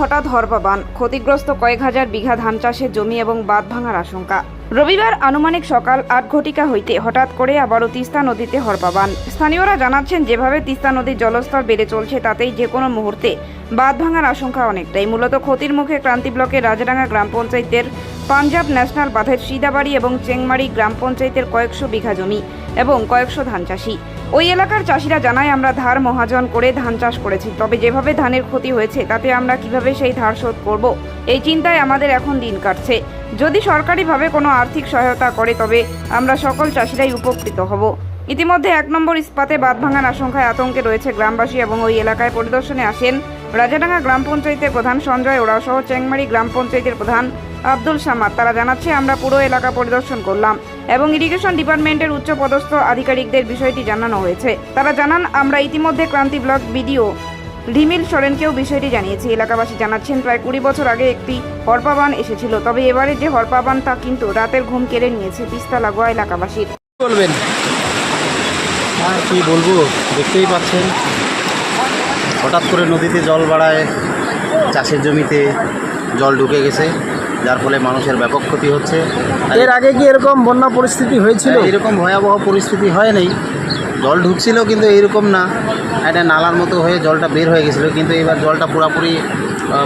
হঠাৎ হরপাবান ক্ষতিগ্রস্ত কয়েক হাজার বিঘা ধান চাষের জমি এবং বাঁধ ভাঙার আশঙ্কা। রবিবার আনুমানিক সকাল আট ঘটিকা হইতে হঠাৎ করে আবারও তিস্তা নদীতে হরপাবান স্থানীয়রা জানাচ্ছেন, যেভাবে তিস্তা নদীর জলস্তর বেড়ে চলছে, তাতেই যে কোনো মুহূর্তে বাঁধ ভাঙার আশঙ্কা অনেকটাই। মূলত ক্ষতির মুখে ক্রান্তি ব্লকের রাজডাঙ্গা গ্রাম পঞ্চায়েতের পাঞ্জাব ন্যাশনাল বাঁধের সিদাবাড়ি এবং চেংমারি গ্রাম পঞ্চায়েতের কয়েকশো বিঘা জমি এবং কয়েকশো ধান চাষি। ওই এলাকার চাষিরা জানায়, আমরা ধার মহাজন করে ধান চাষ করেছি, তবে যেভাবে ধানের ক্ষতি হয়েছে, তাতে আমরা কীভাবে সেই ধার শোধ করব? এই চিন্তায় আমাদের এখন দিন কাটছে। যদি সরকারিভাবে কোনো আর্থিক সহায়তা করে, তবে আমরা সকল চাষিরাই উপকৃত হব। ইতিমধ্যে এক নম্বর ইস্পাতে বাঁধ ভাঙার আশঙ্কায় আতঙ্কে রয়েছে গ্রামবাসী এবং ওই এলাকায় পরিদর্শনে আসেন রাজাডাঙ্গা গ্রাম পঞ্চায়েতের প্রধান সঞ্জয় ওরা সহ চেংমারি গ্রাম পঞ্চায়েতের প্রধান আব্দুল সামাদ। তারা জানাচ্ছে, আমরা পুরো এলাকা পরিদর্শন করলাম এবং ইরিগেশন ডিপার্টমেন্টের উচ্চপদস্থ আধিকারিকদের বিষয়টি জানানো হয়েছে। তারা জানান, আমরা ইতিমধ্যে ক্রান্তি ব্লক বিডিও রিমিল সোরেনকেও বিষয়টি জানিয়েছি। এলাকাবাসী জানাচ্ছেন, প্রায় কুড়ি বছর আগে একটি হরপাবান এসেছিল। তবে এবারে যে হরপাবান তা কিন্তু রাতের ঘুম কেড়ে নিয়েছে তিস্তা লাগোয়া এলাকাবাসীর। বলবেন? আর কি বলব? দেখতেই পাচ্ছেন। হঠাৎ করে নদীতে জল বাড়ায়, চাষের জমিতে জল ঢুকে গেছে। যার ফলে মানুষের ব্যাপক ক্ষতি হচ্ছে। এর আগে কি এরকম বন্যা পরিস্থিতি হয়েছিল? এরকম ভয়াবহ পরিস্থিতি হয় নাই। জল ঢুকছিল কিন্তু এরকম না। একটা নালার মতো হয়ে জলটা বের হয়ে গেছিল কিন্তু এবার জলটা পুরোপুরি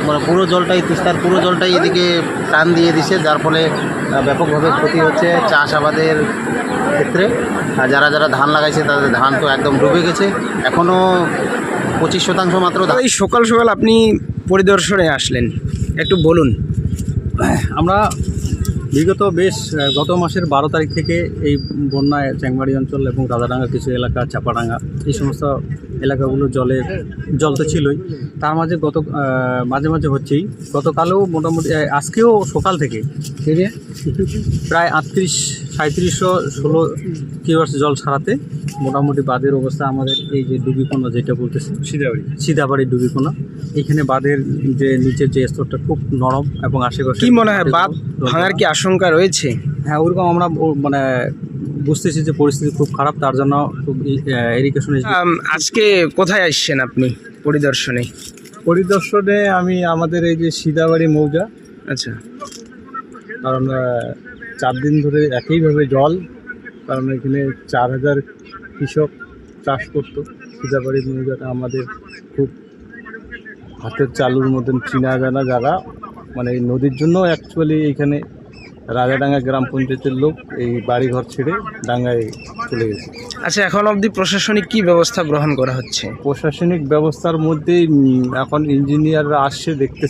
মানে পুরো জলটাই তিস্তার পুরো জলটাই এদিকে টান দিয়ে দিছে যার ফলে ব্যাপকভাবে ক্ষতি হচ্ছে চাষ আবাদের ক্ষেত্রে। আর যারা যারা ধান লাগাইছে তাদের ধান তো একদম ডুবে গেছে। এখনও পঁচিশ শতাংশ মাত্র এই সকাল সকাল আপনি পরিদর্শনে আসলেন। একটু বলুন। আমরা বিগত বেশ গত মাসের বারো তারিখ থেকে এই বন্যায় চ্যাংমারি অঞ্চল এবং রাজাডাঙ্গা কিছু এলাকা চাপাডাঙ্গা এই সমস্ত এলাকাগুলো জলে জল তো ছিলই। তার মাঝে গত মাঝে মাঝে হচ্ছেই। গতকালেও মোটামুটি আজকেও সকাল থেকে প্রায় আটত্রিশ সাঁত্রিশশো ষোলো কিউআর্স জল ছাড়াতে মোটামুটি বাঁধের অবস্থা আমাদের এই যে ডুবিকোনা যেটা বলতেছে সিদাবাড়ি সিদাবাড়ি ডুবিকোনা এখানে বাঁধের যে নিচের যে স্তরটা খুব নরম এবং আশেপাশে কি মনে হয় বাঁধ ভাঙার কি আশঙ্কা রয়েছে? হ্যাঁ ওরকম আমরা মানে বুঝতেছি যে পরিস্থিতি খুব খারাপ তার জন্য খুব এরিগেশন আজকে কোথায় আসছেন আপনি পরিদর্শনে? পরিদর্শনে আমি আমাদের এই যে সিদাবাড়ি মৌজা। আচ্ছা। কারণ চার দিন ধরে একইভাবে জল কারণ এখানে চার হাজার কৃষক চাষ করতো। সিদাবাড়ি মৌজাটা আমাদের খুব হাতের চালুর মতন চিনা জানা যারা মানে এই নদীর জন্য অ্যাকচুয়ালি এইখানে রাজাডাঙ্গা গ্রাম পঞ্চায়েতের লোক এই বাড়িঘর ছেড়ে ডাঙ্গায় চলে গেছে। আচ্ছা এখন অবধি প্রশাসনিক কি ব্যবস্থা গ্রহণ করা হচ্ছে? প্রশাসনিক ব্যবস্থার মধ্যেই এখন ইঞ্জিনিয়াররা আসছে দেখতে